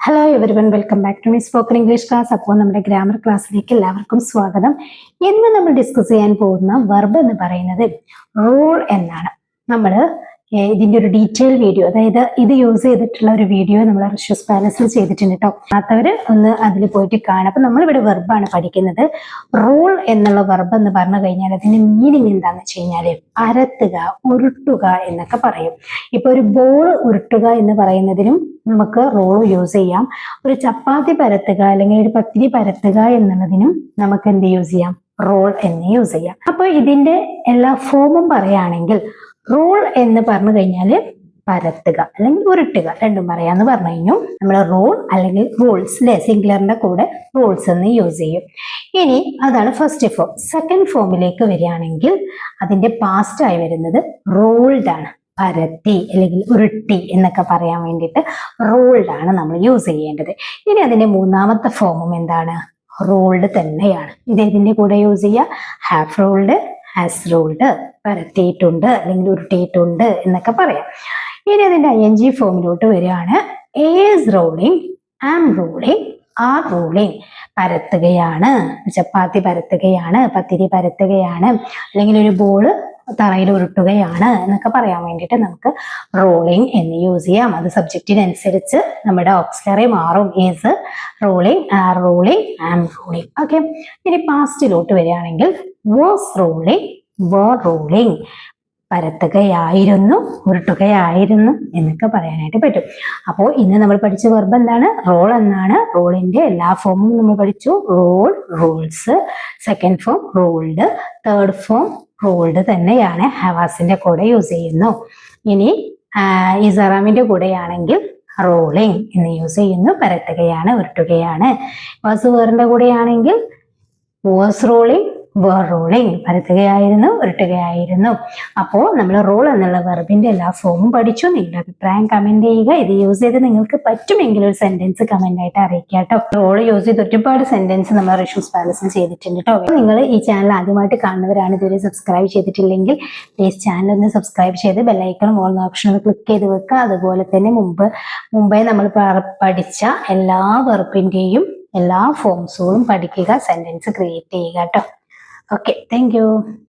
Hello everyone welcome back to my spoken English class അപ്പോൾ നമ്മുടെ grammar ക്ലാസ്സിലേക്ക് എല്ലാവർക്കും സ്വാഗതം. ഇന്ന് നമ്മൾ ഡിസ്കസ് ചെയ്യാൻ പോകുന്ന വെർബ് എന്ന് പറയുന്നത് റൂൾ എന്നാണ്. നമ്മൾ ഇതിന്റെ ഒരു ഡീറ്റെയിൽ വീഡിയോ അതായത് ഇത് യൂസ് ചെയ്തിട്ടുള്ള ഒരു വീഡിയോ നമ്മൾ റിഷ്യസ് പാലസിൽ ചെയ്തിട്ടുണ്ട് കേട്ടോ അത്തവര് ഒന്ന് അതിൽ പോയിട്ട് കാണാം. അപ്പൊ നമ്മളിവിടെ വെർബാണ് പഠിക്കുന്നത്. റൂൾ എന്നുള്ള വെർബ് എന്ന് പറഞ്ഞു കഴിഞ്ഞാൽ അതിന്റെ മീനിങ് എന്താണെന്ന് വെച്ച് കഴിഞ്ഞാൽ അരത്തുക ഉരുട്ടുക എന്നൊക്കെ പറയും. ഇപ്പൊ ഒരു ബോൾ ഉരുട്ടുക എന്ന് പറയുന്നതിനും നമുക്ക് റോൾ യൂസ് ചെയ്യാം. ഒരു ചപ്പാത്തി പരത്തുക അല്ലെങ്കിൽ ഒരു പത്തിരി പരത്തുക എന്നുള്ളതിനും നമുക്ക് എന്ത് യൂസ് ചെയ്യാം? റോൾ എന്ന് യൂസ് ചെയ്യാം. അപ്പൊ ഇതിന്റെ എല്ലാ ഫോമും പറയുകയാണെങ്കിൽ റോൾ എന്ന് പറഞ്ഞു കഴിഞ്ഞാൽ പരത്തുക അല്ലെങ്കിൽ ഉരുട്ടുക രണ്ടും പറയാന്ന് പറഞ്ഞു കഴിഞ്ഞു. നമ്മൾ റോൾ അല്ലെങ്കിൽ റോൾസ് അല്ലെ സിംഗുലറിന്റെ കൂടെ റോൾസ് എന്ന് യൂസ് ചെയ്യും. ഇനി അതാണ് ഫസ്റ്റ് ഫോം സെക്കൻഡ് ഫോമിലേക്ക് വരികയാണെങ്കിൽ അതിന്റെ പാസ്റ്റ് ആയി വരുന്നത് റോൾഡ് ആണ്. പരത്തി അല്ലെങ്കിൽ ഉരുട്ടി എന്നൊക്കെ പറയാൻ വേണ്ടിയിട്ട് റോൾഡ് ആണ് നമ്മൾ യൂസ് ചെയ്യേണ്ടത്. ഇനി അതിന്റെ മൂന്നാമത്തെ ഫോമും എന്താണ്? റോൾഡ് തന്നെയാണ്. ഇത് ഇതിന്റെ കൂടെ യൂസ് ചെയ്യുക? ഹാഫ് റോൾഡ് ഹാസ് റോൾഡ് പരത്തിയിട്ടുണ്ട് അല്ലെങ്കിൽ ഉരുട്ടിയിട്ടുണ്ട് എന്നൊക്കെ പറയാം. ഇനി അതിന്റെ ഐ എൻ ജി ഫോമിലോട്ട് വരികയാണ്. Is rolling am rolling are rolling പരത്തുകയാണ്. Chapati പരത്തുകയാണ് പത്തിരി പരത്തുകയാണ്. അല്ലെങ്കിൽ ഒരു ബോൾ തറയിൽ ഉരുട്ടുകയാണ് എന്നൊക്കെ പറയാൻ വേണ്ടിയിട്ട് നമുക്ക് റോളിംഗ് എന്ന് യൂസ് ചെയ്യാം. അത് സബ്ജക്റ്റിനനുസരിച്ച് നമ്മുടെ ഓക്സിലറി മാറും. Is rolling are rolling am rolling okay ഇനി പാസ്റ്റിലോട്ട് വരികയാണെങ്കിൽ വാസ് റോളിംഗ് വർ റോളിംഗ് പരത്തുകയായിരുന്നു ഉരുട്ടുകയായിരുന്നു എന്നൊക്കെ പറയാനായിട്ട് പറ്റും. അപ്പോൾ ഇന്ന് നമ്മൾ പഠിച്ച വെർബ് എന്താണ്? റോൾ എന്നാണ്. റോളിന്റെ എല്ലാ ഫോമും നമ്മൾ പഠിച്ചു. Roll rolls second form rolled third form rolled തന്നെയാണ്. ഹവാസിന്റെ കൂടെ യൂസ് ചെയ്യുന്നു. ഇനി ഇസറാമിന്റെ കൂടെയാണെങ്കിൽ റോളിംഗ് എന്ന് യൂസ് ചെയ്യുന്നു. പരത്തുകയാണ് ഉരുട്ടുകയാണ്. വാസ് വേറിന്റെ കൂടെയാണെങ്കിൽ വാസ് റോളിംഗ് വേർ റോളിംഗ് പരത്തുകയായിരുന്നു ഉരുട്ടുകയായിരുന്നു. അപ്പോൾ നമ്മൾ റോൾ എന്നുള്ള വെർബിന്റെ എല്ലാ ഫോമും പഠിച്ചു. നിങ്ങളുടെ അഭിപ്രായം കമന്റ് ചെയ്യുക. ഇത് യൂസ് ചെയ്ത് നിങ്ങൾക്ക് പറ്റുമെങ്കിൽ ഒരു സെന്റൻസ് കമന്റ് ആയിട്ട് അറിയിക്കുക കേട്ടോ റോൾ യൂസ് ചെയ്ത് ഒരുപാട് സെന്റൻസ് നമ്മൾ റിഷ്യൂസ് പാലസിൽ ചെയ്തിട്ടുണ്ട് കേട്ടോ നിങ്ങൾ ഈ ചാനൽ ആദ്യമായിട്ട് കാണുന്നവരാണ് ഇതുവരെ സബ്സ്ക്രൈബ് ചെയ്തിട്ടില്ലെങ്കിൽ പ്ലീസ് ചാനൽ ഒന്ന് സബ്സ്ക്രൈബ് ചെയ്ത് ബെല്ലൈക്കണം ഓൾ ഓപ്ഷൻ ക്ലിക്ക് ചെയ്ത് വെക്കുക. അതുപോലെ തന്നെ മുമ്പ് മുമ്പേ നമ്മൾ പഠിച്ച എല്ലാ വെർബിന്റെയും എല്ലാ ഫോംസുകളും പഠിക്കുക സെന്റൻസ് ക്രിയേറ്റ് ചെയ്യുക കേട്ടോ Okay, thank you.